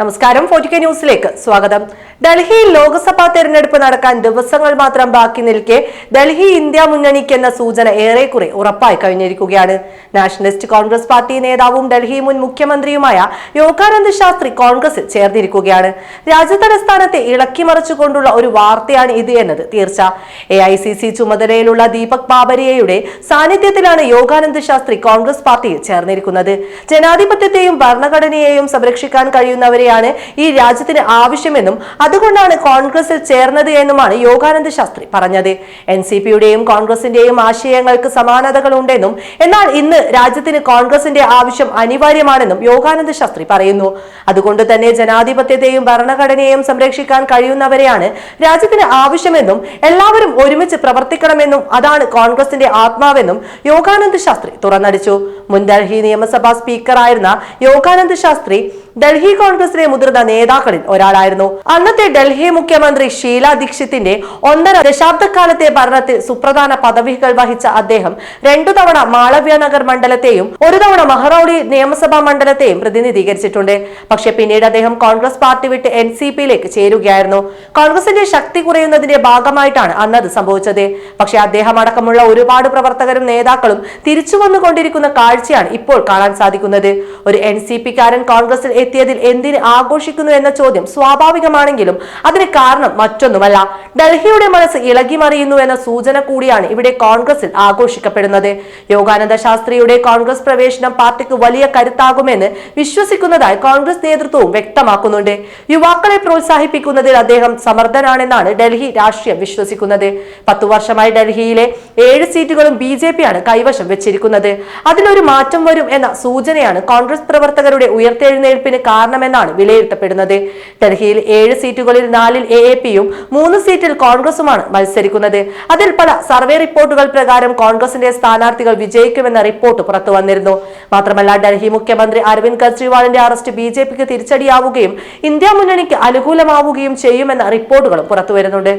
നമസ്കാരം. ഫോർട്ടിക്ക ന്യൂസിലേക്ക് സ്വാഗതം. ഡൽഹിയിൽ ലോക്സഭാ തെരഞ്ഞെടുപ്പ് നടക്കാൻ ദിവസങ്ങൾ മാത്രം ബാക്കി നിൽക്കെ ഡൽഹി ഇന്ത്യ മുന്നണിക്ക് എന്ന സൂചന ഏറെക്കുറെ ഉറപ്പായി കഴിഞ്ഞിരിക്കുകയാണ്. നാഷണലിസ്റ്റ് കോൺഗ്രസ് പാർട്ടി നേതാവും ഡൽഹി മുൻ മുഖ്യമന്ത്രിയുമായ യോഗാനന്ദ് ശാസ്ത്രി കോൺഗ്രസിൽ ചേർന്നിരിക്കുകയാണ്. രാജ്യതലസ്ഥാനത്തെ ഇളക്കി മറിച്ചുകൊണ്ടുള്ള ഒരു വാർത്തയാണ് ഇത് എന്നത് തീർച്ച. എ ഐ സി സി ചുമതലയിലുള്ള ദീപക് ബാബരിയയുടെ സാന്നിധ്യത്തിലാണ് യോഗാനന്ദ് ശാസ്ത്രി കോൺഗ്രസ് പാർട്ടിയിൽ ചേർന്നിരിക്കുന്നത്. ജനാധിപത്യത്തെയും ഭരണഘടനയെയും സംരക്ഷിക്കാൻ കഴിയുന്നവരെയാണ് ഈ രാജ്യത്തിന് ആവശ്യമെന്നും അതുകൊണ്ടാണ് കോൺഗ്രസിൽ ചേർന്നത് എന്നുമാണ് യോഗാനന്ദ ശാസ്ത്രി പറഞ്ഞത്. എൻ സി പിയുടെയും കോൺഗ്രസിന്റെയും ആശയങ്ങൾക്ക് സമാനതകൾ ഉണ്ടെന്നും എന്നാൽ ഇന്ന് രാജ്യത്തിന് കോൺഗ്രസിന്റെ ആവശ്യം അനിവാര്യമാണെന്നും യോഗാനന്ദ ശാസ്ത്രി പറയുന്നു. അതുകൊണ്ട് തന്നെ ജനാധിപത്യത്തെയും ഭരണഘടനയെയും സംരക്ഷിക്കാൻ കഴിയുന്നവരെയാണ് രാജ്യത്തിന് ആവശ്യമെന്നും എല്ലാവരും ഒരുമിച്ച് പ്രവർത്തിക്കണമെന്നും അതാണ് കോൺഗ്രസിന്റെ ആത്മാവെന്നും യോഗാനന്ദ ശാസ്ത്രി തുറന്നടിച്ചു. മുൻ ഡൽഹി നിയമസഭാ സ്പീക്കറായിരുന്ന യോഗാനന്ദ ശാസ്ത്രി ഡൽഹി കോൺഗ്രസിലെ മുതിർന്ന നേതാക്കളിൽ ഒരാളായിരുന്നു. അന്നത്തെ ഡൽഹി മുഖ്യമന്ത്രി ഷീല ദീക്ഷിത്തിന്റെ ഒന്നര ദശാബ്ദക്കാലത്തെ ഭരണത്തിൽ സുപ്രധാന പദവികൾ വഹിച്ച അദ്ദേഹം രണ്ടു തവണ മാളവ്യ നഗർ മണ്ഡലത്തെയും ഒരു തവണ മഹറൌഡി നിയമസഭാ മണ്ഡലത്തെയും പ്രതിനിധീകരിച്ചിട്ടുണ്ട്. പക്ഷേ പിന്നീട് അദ്ദേഹം കോൺഗ്രസ് പാർട്ടി വിട്ട് എൻ സി പിയിലേക്ക് ചേരുകയായിരുന്നു. കോൺഗ്രസിന്റെ ശക്തി കുറയുന്നതിന്റെ ഭാഗമായിട്ടാണ് അന്നത് സംഭവിച്ചത്. പക്ഷേ അദ്ദേഹം അടക്കമുള്ള ഒരുപാട് പ്രവർത്തകരും നേതാക്കളും തിരിച്ചു വന്നുകൊണ്ടിരിക്കുന്ന കാഴ്ചയാണ് ഇപ്പോൾ കാണാൻ സാധിക്കുന്നത്. ഒരു എൻ സി പിക്കാരൻ കോൺഗ്രസിൽ എത്തിയതിൽ എന്തിന് ആഘോഷിക്കുന്നു എന്ന ചോദ്യം സ്വാഭാവികമാണെങ്കിലും അതിന് കാരണം മറ്റൊന്നുമല്ല. ഡൽഹിയുടെ മനസ്സ് ഇളകി മറിയുന്നു എന്ന സൂചന കൂടിയാണ് ഇവിടെ കോൺഗ്രസിൽ ആഘോഷിക്കപ്പെടുന്നത്. യോഗാനന്ദ ശാസ്ത്രിയുടെ കോൺഗ്രസ് പ്രവേശനം പാർട്ടിക്ക് വലിയ കരുത്താകുമെന്ന് വിശ്വസിക്കുന്നതായി കോൺഗ്രസ് നേതൃത്വവും വ്യക്തമാക്കുന്നുണ്ട്. യുവാക്കളെ പ്രോത്സാഹിപ്പിക്കുന്നതിൽ അദ്ദേഹം സമർത്ഥനാണെന്നാണ് ഡൽഹി രാഷ്ട്രീയം വിശ്വസിക്കുന്നത്. പത്തു വർഷമായി ഡൽഹിയിലെ ഏഴ് സീറ്റുകളും ബി ജെ പിയാണ് കൈവശം വെച്ചിരിക്കുന്നത്. അതിലൊരു മാറ്റം വരും എന്ന സൂചനയാണ് കോൺഗ്രസ് പ്രവർത്തകരുടെ ഉയർത്തെഴുന്നേൽപ്പിന് കാരണമെന്നാണ് വിലയിരുത്തപ്പെടുന്നത്. ഡൽഹിയിൽ ഏഴ് സീറ്റുകളിൽ നാലിൽ എ എ പിയും മൂന്ന് സീറ്റിൽ കോൺഗ്രസുമാണ് മത്സരിക്കുന്നത്. അതിൽ പല സർവേ റിപ്പോർട്ടുകൾ പ്രകാരം കോൺഗ്രസിന്റെ സ്ഥാനാർത്ഥികൾ വിജയിക്കുമെന്ന റിപ്പോർട്ട് പുറത്തു വന്നിരുന്നു. മാത്രമല്ല ഡൽഹി മുഖ്യമന്ത്രി അരവിന്ദ് കെജ്രിവാളിന്റെ അറസ്റ്റ് ബി ജെ പിക്ക് തിരിച്ചടിയാവുകയും ഇന്ത്യ മുന്നണിക്ക് അനുകൂലമാവുകയും ചെയ്യുമെന്ന റിപ്പോർട്ടുകളും പുറത്തുവരുന്നുണ്ട്